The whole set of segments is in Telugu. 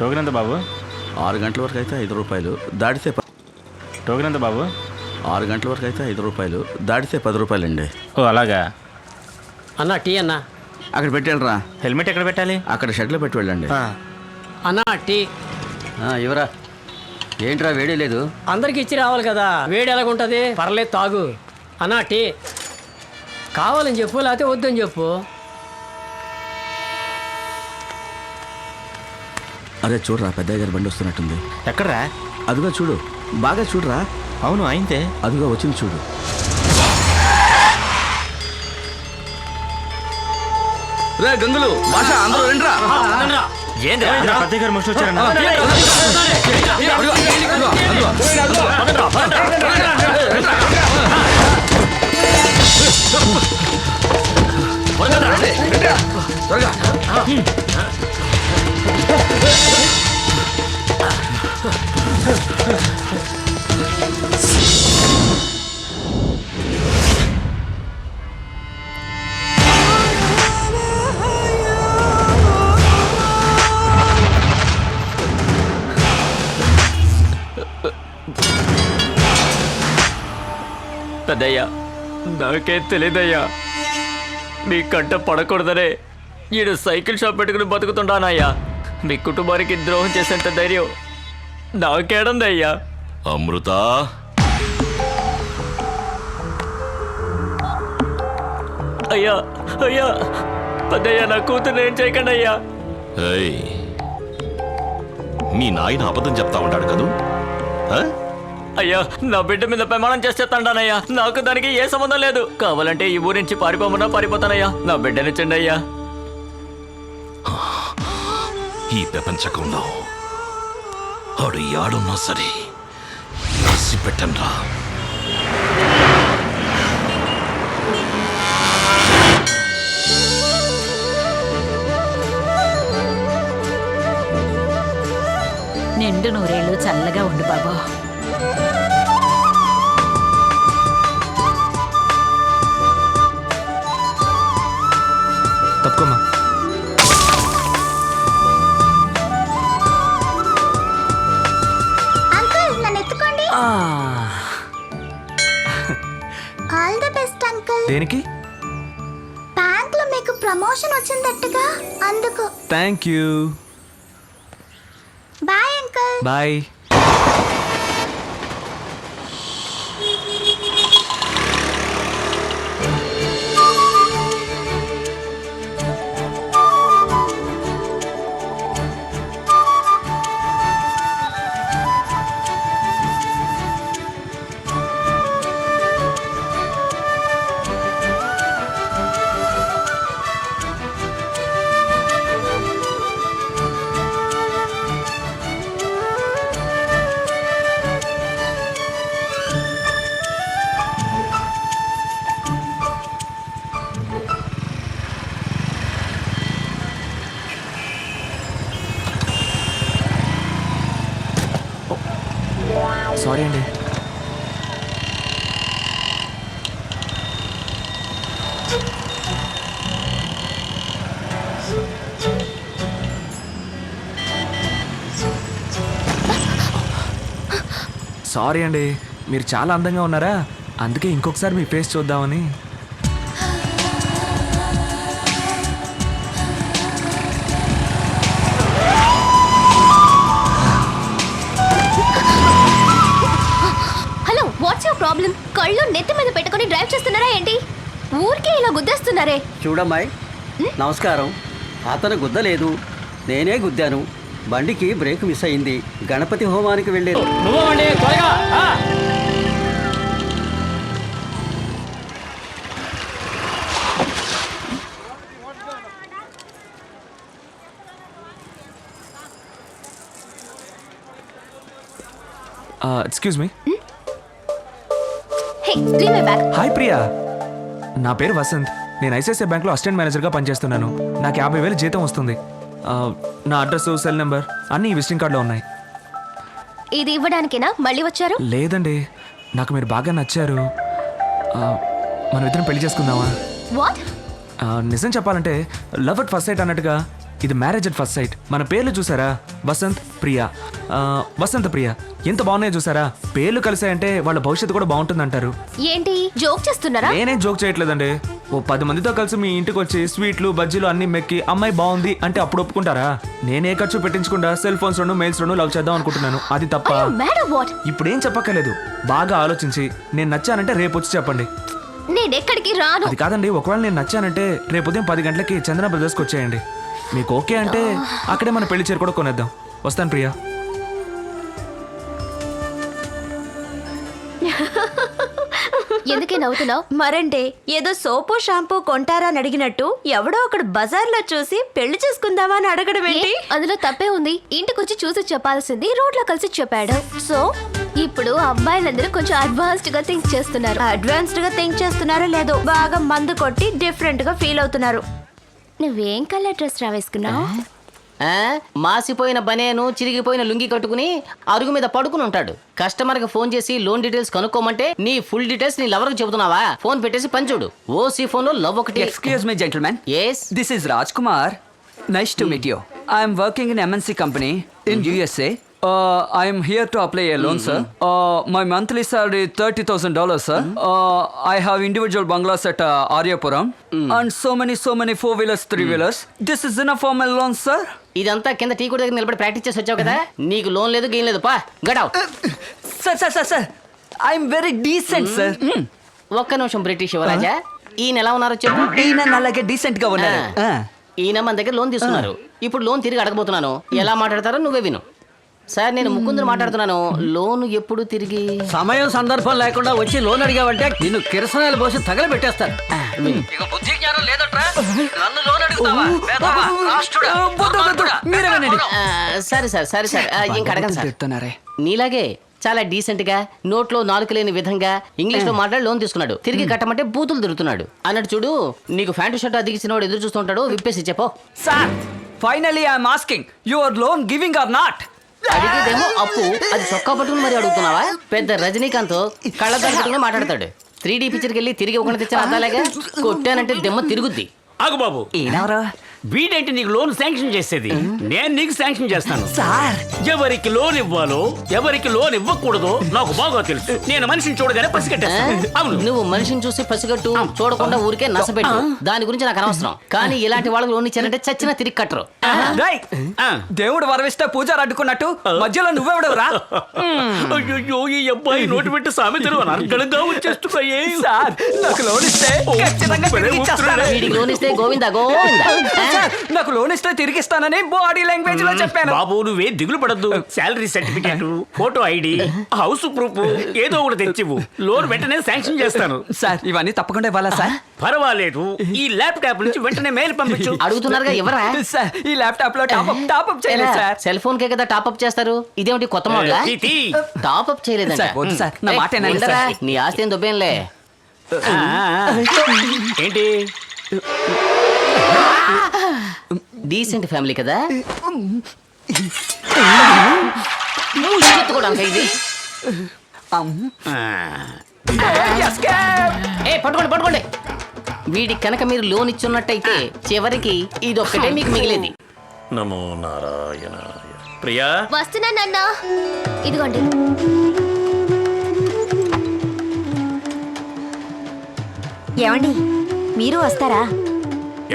టోకెన్ ఎంత బాబు? ఆరు గంటల వరకు అయితే ఐదు రూపాయలు. దాటితే టోకెన్ ఎంత బాబు? ఆరు గంటల వరకు అయితే ఐదు రూపాయలు. దాటితే పది రూపాయలండి. ఓ అలాగా. అన్న టీ అన్న. అక్కడ పెట్టాలరా హెల్మెట్ ఎక్కడ పెట్టాలి? అక్కడ షెడ్లో పెట్టి వెళ్ళండి. ఆ, అన్న టీ. ఇవరా ఏంట్రా వేడి లేదు? అందరికి ఇచ్చి రావాలి కదా. వేడి ఎలాగుంటుంది పర్లేదు తాగు. అన్న టీ. కావాలని చెప్పు లేకపోతే వద్దని చెప్పు. అరే చూడరా పెద్దయ్య గారి బండి వస్తున్నట్టుంది ఎక్కడ్రా అదిగో చూడు బాగా చూడరా అవును అయింతే అదిగో వచ్చింది చూడు రే గంగులు భాష అందరూ రండిరా ఏంద్రా పెద్దయ్య గారు మనుషులు వచ్చారన్న పెద్దయ్యా నాకేం తెలియదయ్యా మీ కంట పడకూడదనే ఈడు సైకిల్ షాప్ పెట్టుకుని బతుకుతుండానయ్యా. మీ కుటుంబానికి ద్రోహం చేసేంత ధైర్యం నాకేడందయ్యా. అమృత. అయ్యా అయ్యా పెద్దయ్యా నా కూతురు ఏం చేయకండి అయ్యా మీ నాయన అబద్ధం చెప్తా ఉంటాడు కదూ? అయ్యా నా బిడ్డ మీద ప్రమాణం చేసేస్తాడానయ్యా నాకు దానికి ఏ సంబంధం లేదు. కావాలంటే ఈ ఊరి నుంచి పారిపోమన్నా పారిపోతానయ్యా. నా బిడ్డనిచ్చండి అయ్యా ఈ ప్రపంచకంలో ఆడు యాడున్నా సరే పెట్టండ్రా నిండు నూరేళ్ళు చల్లగా ఉండు బాబు. దేనికి? బ్యాంక్లో మీకు ప్రమోషన్ వచ్చిందట్టుగా? అందుకు. Thank you bye uncle bye sorry అండి. మీరు చాలా అందంగా ఉన్నారా? అందుకే ఇంకొకసారి మీ ఫేస్ చూద్దామని. హలో వాట్స్ యువర్ ప్రాబ్లం కళ్ళు నెత్తి మీద పెట్టుకొని డ్రైవ్ చేస్తున్నారా ఏంటి? ఊరికే ఇలా గుద్దేస్తున్నారే. చూడమ్మాయి నమస్కారం. అతను గుద్దలేదు. నేనే గుద్దాను. బండికి బ్రేక్ మిస్ అయింది. గణపతి హోమానికి వెళ్ళేది. నువ్వండి త్వరగా. ఆ. Excuse me. Hey leave my bag. Hi Priya. నా పేరు వసంత్. నేను ఐసిఐసిఐ బ్యాంక్లో అసిస్టెంట్ మేనేజర్గా పనిచేస్తున్నాను. నాకు యాభై వేలు జీతం వస్తుంది. ఆ, నా అడ్రస్ సెల్ నెంబర్ అన్నీ ఈ విజిటింగ్ కార్డులో ఉన్నాయి. ఇది ఇవ్వడానికేనా? మళ్ళీ వచ్చారు? లేదండి. నాకు మీరు బాగా నచ్చారు. మనం ఇద్దరం పెళ్ళి చేసుకుందామా? వాట్? నిజం చెప్పాలంటే లవ్ అట్ ఫస్ట్ సైట్ అన్నట్టుగా ఇది మ్యారేజ్ అట్ ఫస్ట్ సైట్. మన పేర్లు చూసారా? వసంత్ ప్రియా. వసంత్ ప్రియ. ఎంత బాగున్నాయో చూసారా? పేర్లు కలిసాయంటే వాళ్ళ భవిష్యత్తు కూడా బాగుంటుందంటారు. ఏంటి? జోక్ చేస్తున్నారా? నేనేం జోక్ చేయట్లేదండి. ఓ పది మందితో కలిసి మీ ఇంటికి వచ్చి స్వీట్లు బజ్జీలు అన్ని మెక్కి అమ్మాయి బాగుంది అంటే అప్పుడు ఒప్పుకుంటారా? నేనే ఖర్చు పెట్టించకుండా సెల్ ఫోన్స్ రెండు మెయిల్స్ రెండు లవ్ చేద్దాం అనుకుంటున్నాను. అది తప్ప ఇప్పుడేం చెప్పక్కర్లేదు. బాగా ఆలోచించి నేను నచ్చానంటే రేపు వచ్చి చెప్పండి. నేను ఎక్కడికి రాను. అది కాదండి ఒకవేళ నేను నచ్చానంటే రేపు ఉదయం పది గంటలకి చందన బ్రదర్స్కి వచ్చేయండి. మీకు ఓకే అంటే అక్కడే మన పెళ్ళి చీర కూడా కొనేద్దాం. వస్తాను ప్రియా. ఎందుకే నవ్వుతున్నావు? మరంటే ఏదో సోపు షాంపూ కొంటారా అని అడిగినట్టు ఎవడో ఒకడు బజార్లో చూసి పెళ్ళి చేసుకుందామా అని అడగడం ఏంటి? అందులో తప్పే ఉంది. ఇంటికి వచ్చి చూసి చెప్పాల్సింది రోడ్లో కలిసి చెప్పాడు. సో ఇప్పుడు అబ్బాయిలందరూ కొంచెం అడ్వాన్స్డ్గా థింక్ చేస్తున్నారు. అడ్వాన్స్డ్గా థింక్ చేస్తున్నారో లేదో బాగా మందు కొట్టి డిఫరెంట్గా ఫీల్ అవుతున్నారు. నువ్వేం కలర్ డ్రెస్ రా వేసుకున్నావు ఆ? మాసిపోయిన బనేను చిరిగిపోయిన లుంగి కట్టుకుని అరుగు మీద పడుకుని ఉంటాడు. కస్టమర్కి ఫోన్ చేసి లోన్ డీటెయిల్స్ కనుక్కోమంటే నీ ఫుల్ డీటెయిల్స్ నీ లవర్ చెబుతున్నావా? ఫోన్ పెట్టేసి పంచుడు. ఓసీ ఫోన్లో లవ్ ఒకటి. Excuse me gentlemen yes this is Raj Kumar nice to meet you I'm working in MNC company in USA I'm here to apply a loan sir my monthly salary thirty thousand dollars sir I have individual bungalows at Aryapuram and so many so many four wheelers three wheelers this is in for my loan sir ఇదంతా కింద టీ కూడా దగ్గర నిలబడి ప్రాక్టీస్ చేసి వచ్చావు కదా? నీకు లోన్ లేదు గేమ్ లేదు. పా గడావ్ sir sir sir sir I'm very decent sir ఒక్క నిమిషం బ్రిటిష్ యువరాజా. ఈయన ఎలా ఉన్నారో చెప్పు? ఈయన అలాగే డీసెంట్గా ఉన్నారు. ఆ. ఆ. ఈయన మన దగ్గర లోన్ తీసుకున్నారు. ఇప్పుడు లోన్ తిరిగి అడగబోతున్నాను. ఎలా మాట్లాడతారో నువ్వే విను. సార్ నేను ముకుందును మాట్లాడుతున్నాను. లోన్ ఎప్పుడు తిరిగి? సమయం సందర్భం లేకుండా వచ్చి లోన్ అడిగావంటే నిన్ను కిరసనాలు పోసి తగలబెట్టేస్తాను ఇక బుద్ధి జ్ఞానం లేదట్రా? నన్ను లోన్ అడుగుతావా? వేధవా, రాష్ట్రుడా, దుర్మార్గుడా. మీరే వినండి. ఆ, సరే సార్ సరే సార్. ఆ, ఇంక అడగను సార్. చెప్తున్నారే. నీలాగే చాలా డీసెంట్గా నోట్లో నాలుగు లేని విధంగా ఇంగ్లీష్లో మాట్లాడి లోన్ తీసుకున్నాడు. తిరిగి కట్టమంటే బూతులు తిరుగుతున్నాడు. అన్నట్టు చూడు నీకు ప్యాంటు షర్ట్ అదిగిసిన వాడు ఎదురు చూస్తుంటాడు విప్పేసి చెప్పో. Sir finally I'm asking your loan giving or not? అడిగేదేమో అప్పు. అది చొక్కా పట్టుకుని మరి అడుగుతున్నావా? పెద్ద రజనీకాంత్ కళ్ళద్దాలు పెట్టుకుని మాట్లాడతాడు. త్రీ డీ పిక్చర్కి వెళ్ళి తిరిగి ఒకటి తెచ్చిన అద్దాలేగా కొట్టానంటే దెమ్మ తిరుగుద్ది. ఆగు బాబు. ఈయనెవరు? వీడేంటి నీకు లోన్ శాంక్షన్ చేసేది? నేను నీకు శాంక్షన్ చేస్తాను. సార్. ఎవరికి లోన్ ఇవ్వాలో ఎవరికి లోన్ ఇవ్వకూడదో నాకు బాగా తెలుసు. నేను మనిషిని చూడగానే? పసిగట్టేస్తాను అవును. నువ్వు మనిషిని చూసి పసిగట్టు చూడకుండా ఊరికే నసపెట్టు దాని గురించి నాకు అనవసరం. కానీ ఇలాంటి వాళ్ళకి లోన్ ఇచ్చారంటే చచ్చిన తిరిగి కట్టరు. రేయ్, ఆ. దేవుడు వరవిస్తే పూజారు అడ్డుకున్నట్టు మధ్యలో నువ్వెవడవురా అయ్యో ఈ అబ్బాయి నోటి పెట్టి సామెతలు అనర్గళంగా వచ్చేస్తున్నాయే. సార్ నాకు లోన్ ఇస్తే ఖచ్చితంగా తిరిగి ఇచ్చేస్తాను. వీడికి లోన్ ఇస్తే గోవిందా గోవిందా? ఆ? సార్, నాకు లోన్ ఇస్తే తిరిగి ఇస్తానని బాడీ లాంగ్వేజ్లో చెప్పాను. బాబు నువ్వే దిగులు పడద్దు salary certificate photo ID house proof ఏదో ఒకటి తెచ్చివు లోన్ వెంటనే శాంక్షన్ చేస్తాను. సార్ ఇవన్నీ తప్పకుండా ఇవ్వాలా సార్? పర్వాలేదు. ఈ ల్యాప్టాప్ నుంచి వెంటనే మెయిల్ పంపించు. అడుగుతున్నారుగా ఎవరా? సార్ ఈ ల్యాప్టాప్లో టాప్అప్ టాప్అప్ చేయలేదు సార్. సెల్ ఫోన్ కే కదా టాప్ అప్ చేస్తారు? ఇదేమిటి కొత్త మోడల్. టాప్ అప్ చేయలేదంట. సార్, వద్దు సార్, నా మాట. నీ ఆస్తి ఏం దొబ్బేంలే. ఏంటి? డీసెంట్ ఫ్యామిలీ కదా? ఎత్తుకోవడానికి ఇది. ఏ పట్టుకోండి పట్టుకోండి. వీడికి కనుక మీరు లోన్ ఇచ్చున్నట్టయితే చివరికి ఇది ఒక్కటే మీకు మిగిలేది. నమో నారాయణ. ప్రియా? వస్తున్నానన్నా ఇదిగోండి. ఏమండి మీరు వస్తారా?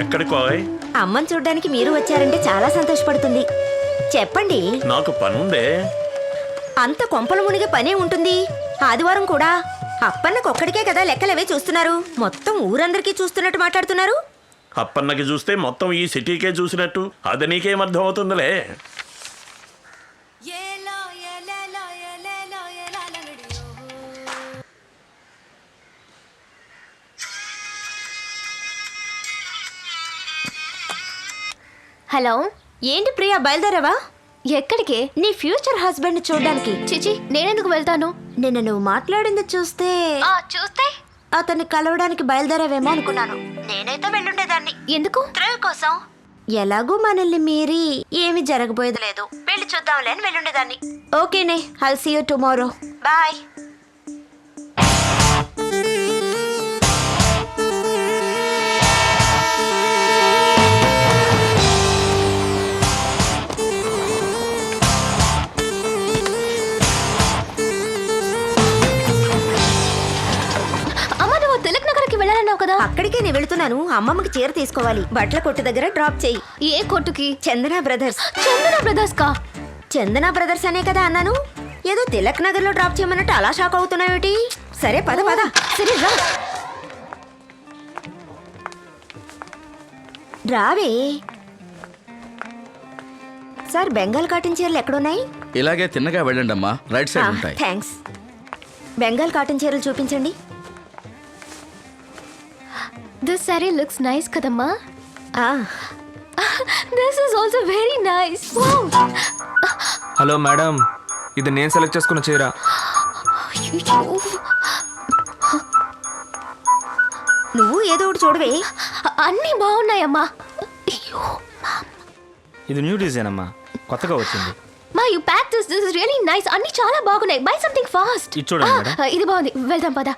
ఎక్కడికోయ్ అమ్మని చూడ్డానికి మీరు వచ్చారంటే చాలా సంతోషపడుతుంది. చెప్పండి. నాకు పనుందే. అంత కొంపల మునిగే పనే ఉంటుంది. ఆదివారం కూడా. అప్పన్నకు ఒక్కడికే కదా లెక్కలవే చూస్తున్నారు. మొత్తం ఊరందరికీ చూస్తున్నట్టు మాట్లాడుతున్నారు. అప్పన్నకి చూస్తే మొత్తం ఈ సిటీకే చూసినట్టు. అది నీకేం అర్థం అవుతుందిలే హలో? ఏంటి ప్రియా బయలుదేరావా? ఎక్కడికి? నీ ఫ్యూచర్ హస్బెండ్ చూడడానికి. చిచి నేనెందుకు వెళ్తాను? నిన్న నువ్వు మాట్లాడింది చూస్తే చూస్తే? అతన్ని కలవడానికి బయలుదేరావేమో అనుకున్నాను. నేనైతే వెళ్ళుండేదాన్ని ఎందుకు? థ్రిల్ కోసం. ఎలాగూ మనల్ని మీరి ఏమి జరగబోయేది లేదు. వెళ్ళి చూద్దాంలే అని వెళ్ళుండేదాన్ని ఓకేనే I'll see you tomorrow bye అక్కడికే నేను వెళుతున్నాను. అమ్మమ్మకి చీర తీసుకోవాలి. బట్టల కొట్టు దగ్గర డ్రాప్ చేయి. ఏ కొట్టుకి? చందన బ్రదర్స్. చందన బ్రదర్స్ కా? చందన బ్రదర్స్ అనే కదా అన్నాను. ఏదో తిలక్ నగర్లో డ్రాప్ చేయమన్నట్టు అలా షాక్ అవుతున్నావేటి సరే పద పద. సరే రా. రావే. సార్ బెంగాల్ కాటన్ చీరలు ఎక్కడున్నాయి? ఇలాగే తిన్నగా వెళ్ళండి అమ్మా రైట్ సైడ్ ఉంటాయి. థ్యాంక్స్ బెంగాల్ కాటన్ చీరలు చూపించండి. దిస్ సారీ లుక్స్ నైస్ కదమ్మా this is also very nice hello madam ఇది నేను సెలెక్ట్ చేసుకున్న చీర. నువ్వు ఏదో ఒకటి చూడవే. అన్నీ బాగున్నాయమ్మా. అయ్యో ఇది న్యూ డిజైన్ అమ్మా. కొత్తగా వచ్చింది. మా you pack this this is really nice అన్ని చాలా బాగున్నాయి. బై సంథింగ్ ఫాస్ట్ ఇది చూడండి, మేడం. ఇది బాగుంది. వెళ్దాం పద.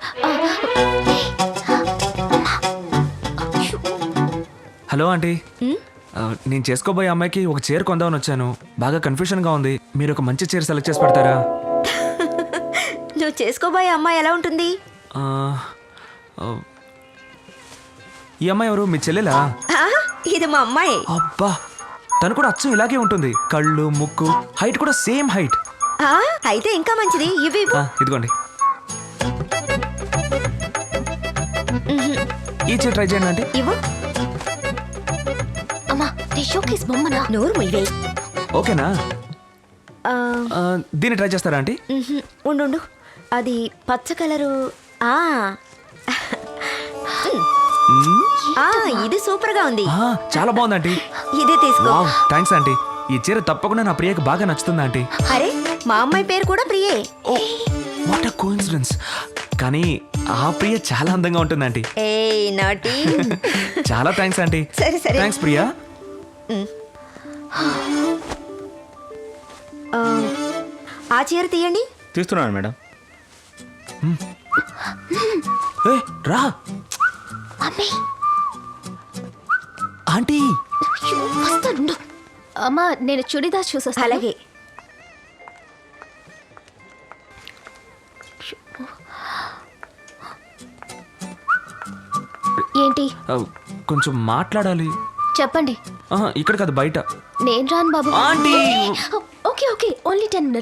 Hello aunty. ఆ, నేను చేసుకోబోయే అమ్మాయికి ఒక చీర కొందామని వచ్చాను. బాగా కన్ఫ్యూషన్గా ఉంది. మీరు ఒక మంచి చీర సెలెక్ట్ చేసి పెడతారా? నువ్వు చేసుకోబోయే అమ్మాయి ఎలా ఉంటుంది? ఆ, ఆ, ఈ అమ్మాయి ఎవరు? మీ చెల్లెలా? ఆ, ఇది మా అమ్మాయి. అబ్బా తను కూడా అచ్చం ఇలాగే ఉంటుంది. కళ్ళు ముక్కు హైట్ కూడా సేమ్ హైట్. ఆ, అయితే ఇంకా మంచిది. ఇవి ఇవ్వు. ఇదిగోండి. ఈ చీర ట్రై చేయండి ఆంటీ. ఇవ్వు. అమ్మా షోకేస్ బొమ్మనా? నోరు ముయ్యవే ఓకేనా? ఆ, దీన్ని ట్రై చేస్తారా ఆంటీ? మ్హూ. ఉండు ఉండు. అది పచ్చ కలరు ఆ. ఆ, ఇది సూపర్గా ఉంది. ఆ, చాలా బాగుంది ఆంటీ. ఇదే తీసుకో. Wow thanks aunty. ఈ చీర తప్పకుండా నా ప్రియకి బాగా నచ్చుతుంది ఆంటీ. అరే మా అమ్మాయి పేరు కూడా ప్రియే. ఓ వాట్ కోఇన్సిడెన్స్ కానీ ఆ ప్రియ చాలా అందంగా ఉంటుంది ఆంటీ. ఏ నాటి. చాలా థ్యాంక్స్ ఆంటీ. సరే, సరే. థ్యాంక్స్ ప్రియా. ఆ, ఆ చీర తీయండి. తీస్తున్నాను మేడం. ఏ రా. మమ్మీ. ఆంటీ. అయ్యో, వస్తానుండు. అమ్మా నేను చుడిదార్ చూసొస్తా అలాగే. ఏంటి? ఆ, కొంచెం మాట్లాడాలి. చెప్పండి. ఇక్కడ కాదు బయట. నేను రాను బాబు. Aunty! Okay okay only ten minutes.